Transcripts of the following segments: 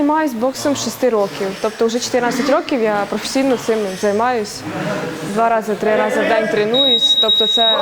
займаюся боксом 6 років. Тобто вже 14 років я професійно цим займаюся. Два рази, три рази в день тренуюсь. Тобто це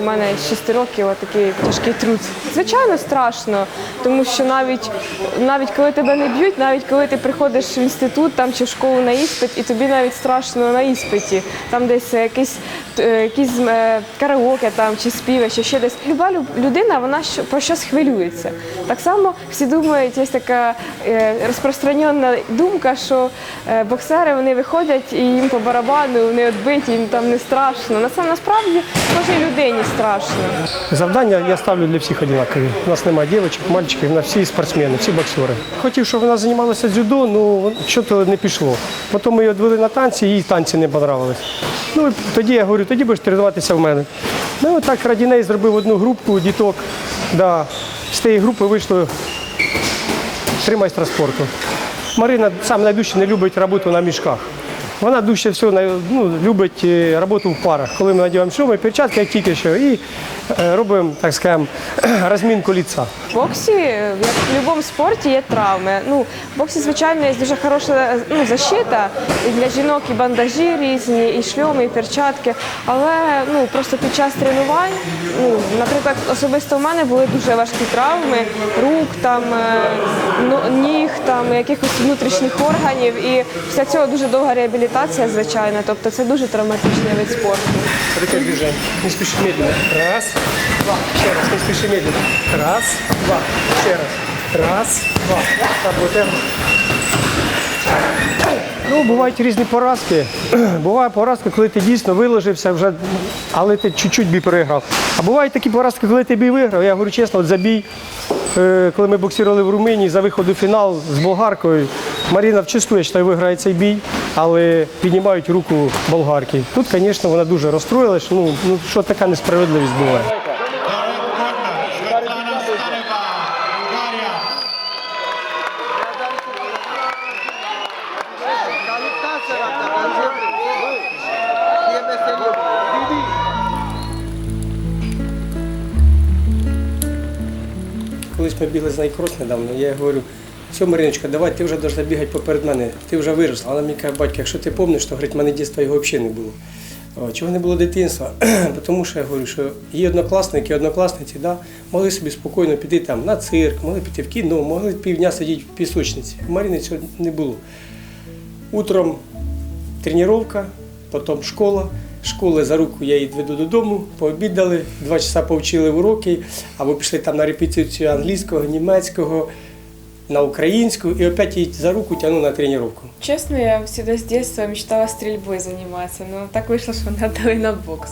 у мене з 6 років такий тяжкий труд. Звичайно, страшно, тому що навіть, навіть коли тебе не б'ють, навіть коли ти приходиш в інститут там, чи в школу на іспит, і тобі навіть страшно на іспиті, там десь якийсь, е, якийсь е, караоке там, чи співи, чи ще десь. Люба людина вона про щось хвилюється. Так само всі думають, є така е, розпространена думка, що боксери вони виходять і їм по барабану, вони відбиті, їм там не страшно. На це насправді кожній людині страшно. Завдання я ставлю для всіх однакові. У нас немає дівчаток, мальчиків, у нас всі спортсмени, всі боксери. Хотів, щоб вона займалася дзюдо, ну що то не пішло. Потім ми її відвели на танці, їй танці не понравились. Ну тоді я говорю, тоді будеш тренуватися в мене. Ну і так Радіней зробив одну групу діток. Да. З тієї групи вийшло три майстра спорту. Марина сам найдужче не любить роботу на мішках. Вона дужче най- ну, любить е, роботу в парах. Коли ми надіваємо шуми, перчатки, як тільки що, і е, робимо, так скажемо, розмінку ліца. В боксі, як в будь-якому спорті, є травми. Ну, в боксі, звичайно, є дуже хороша ну, защита і для жінок і бандажі різні, і шльоми, і перчатки. Але ну, просто під час тренувань, ну, наприклад, особисто в мене були дуже важкі травми рук, там, е, ну, ніг, там, якихось внутрішніх органів. І після цього дуже довга реабілітація, звичайно. Тобто це дуже травматичний вид спорту. Таке движение. Не спіши медленно. Раз, два. Ще раз, не спіши медленно. Раз, два. Ще раз. Раз, два. Работаємо. Ну, бувають різні поразки. Буває поразка, коли ти дійсно виложився вже, але ти чуть-чуть бій переграв. А бувають такі поразки, коли ти бій виграв. Я говорю чесно, от за бій, е, коли ми боксували в Румунії за виход у фінал з болгаркою, Маріна вчасту, я вважаю, виграє цей бій, але піднімають руку болгарки. Тут, звісно, вона дуже розстроїлась, що, ну, ну, що така несправедливість буває. Колись ми бігли з найкрос недавно, я їй говорю, все, Мариночка, давай, ти вже должна бігати поперед мене, ти вже виросла. Вона мені каже, батько, якщо ти пам'ятаєш, то говорить, в мене дитинства його взагалі не було. Чого не було дитинства? Тому що я говорю, що є однокласники, однокласниці, да, могли собі спокійно піти там на цирк, могли піти в кіно, могли півдня сидіти в пісочниці. У Марини цього не було. Утром тренування, потім школа. З Школи за руку я її веду додому, пообідали, два часа повчили уроки, або пішли там на репетицію англійського, німецького, на українську, і опять її за руку тягну на тренування. Честно, я всегда с детства мечтала стрельбой заниматься, но так вышло, что меня отдали на бокс.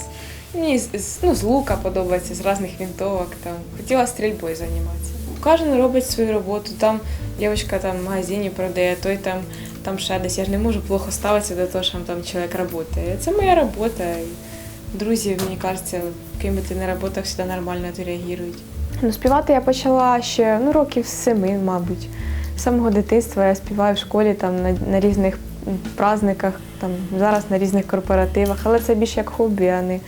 Мені з, з- ну, з лука подобається, з різних винтовок. Там. Хотіла стрільбою займатися. Кожен робить свою роботу. Там дівчинка там в магазині продає, той там, там ще десь. Я ж не можу плохо ставитися до того, що там чоловік працює. Це моя робота. Друзі, мені кажеться, ким би ти не працював, завжди нормально реагують. Ну, співати я почала ще ну, років з семи, мабуть. З самого дитинства я співаю в школі там, на, на різних праздниках, там, зараз на різних корпоративах, але це більш як хобі, а не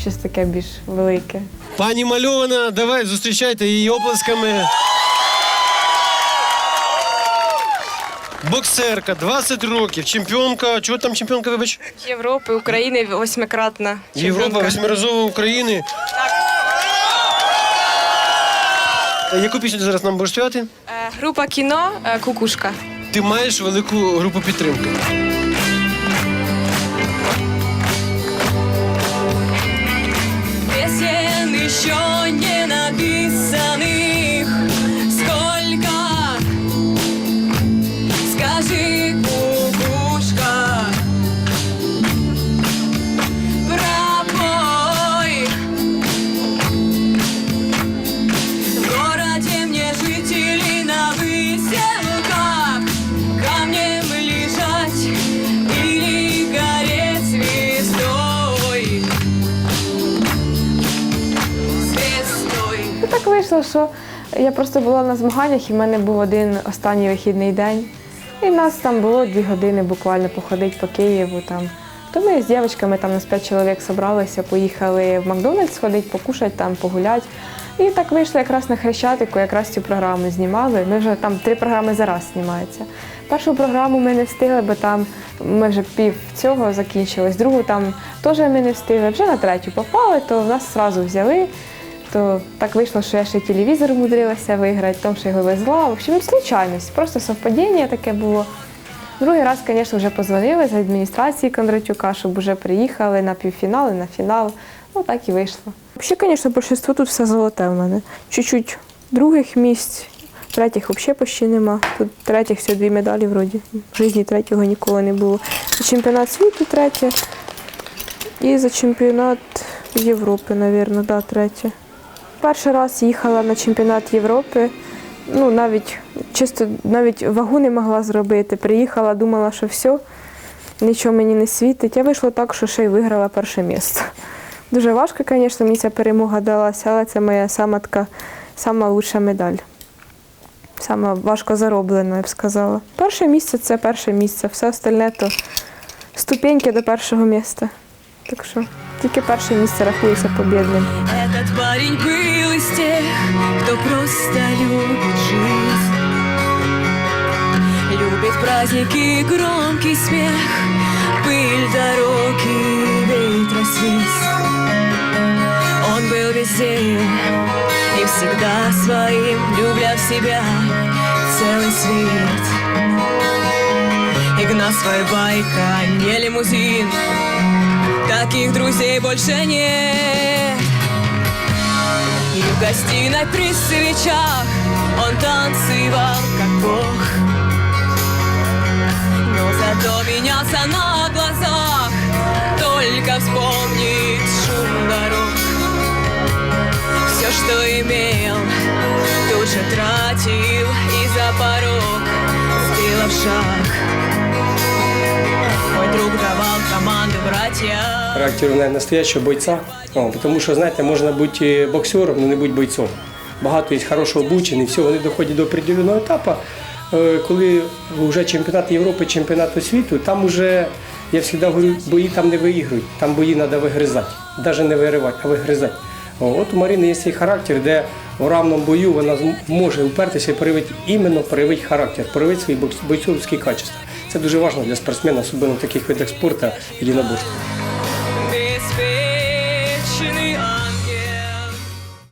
щось таке більш велике. Пані Мальована, давай зустрічайте її оплесками. Боксерка, 20 років, чемпіонка. Чого там чемпіонка, вибач? Європи, України восьмикратна. Європа, восьмиразова України. Е, Яку пісню ти зараз нам будеш співати? Е, Група кіно Кукушка. Ти маєш велику групу підтримки. Песен еще Ну, так вийшло, що я просто була на змаганнях, і в мене був один останній вихідний день. І в нас там було дві години буквально походити по Києву. Там То ми з дівчатками, там нас п'ять чоловік зібралися, поїхали в Макдональдс сходити, покушати там, погуляти. І так вийшло якраз на Хрещатику, якраз цю програму знімали. Ми вже там три програми за раз знімаються. Першу програму ми не встигли, бо там ми вже пів цього закінчилось. Другу там теж ми не встигли. Вже на третю попали, то нас одразу взяли. То так вийшло, що я ще телевізор умудрилася виграти, тому що його везла. В общем, случайність, просто совпадіння таке було. Другий раз, звісно, вже позвонили з адміністрації Кондратюка, щоб вже приїхали на півфінал і на фінал. Ну так і вийшло. Взагалі, звісно, більшість тут все золоте в мене. Чуть-чуть других місць, третіх взагалі почти нема. Тут третіх всього дві медалі вроді. В житті третього ніколи не було. За чемпіонат світу третє. І за чемпіонат Європи, мабуть, да, третє. Перший раз їхала на чемпіонат Європи. Ну, навіть чисто навіть вагу не могла зробити. Приїхала, думала, що все, нічого мені не світить. Я вийшло так, що ще й виграла перше місце. Дуже важко, звісно, мені ця перемога далася, але це моя сама така сама лучша медаль. Сама важко зароблена, я б сказала. Перше місце це перше місце, все остальне то ступеньки до першого місця. Так що тільки перше місце рахується побідним. Из тех, кто просто любит жизнь. Любит праздники, громкий смех Пыль дороги, ветра свист. Он был везде и всегда своим Любя в себя целый свет. Игнат свой байка, не лимузин Таких друзей больше нет в гостиной при свечах. Он танцевал, как бог. Но зато менялся на глазах. Только вспомнить шум дорог. Все, что имел, тут же тратил И за порог. Сделав шаг Мой друг давал команды братья характеру на- настоящего бойця. О, тому що, знаєте, можна бути боксером, але не бути бойцом. Багато є хорошого обучення, все, вони доходять до определеного етапу, е, коли вже чемпіонат Європи, чемпіонат світу, там вже, я завжди говорю, бої там не виігрують, там бої треба вигризати. Навіть не виривати, а вигризати. От у Марини є цей характер, де у равному бою вона зм- може впертися і проявити іменно проявити характер, проявити свої бойцовські качества. Це дуже важливо для спортсмена, особливо в таких видах спорту і єдиноборства.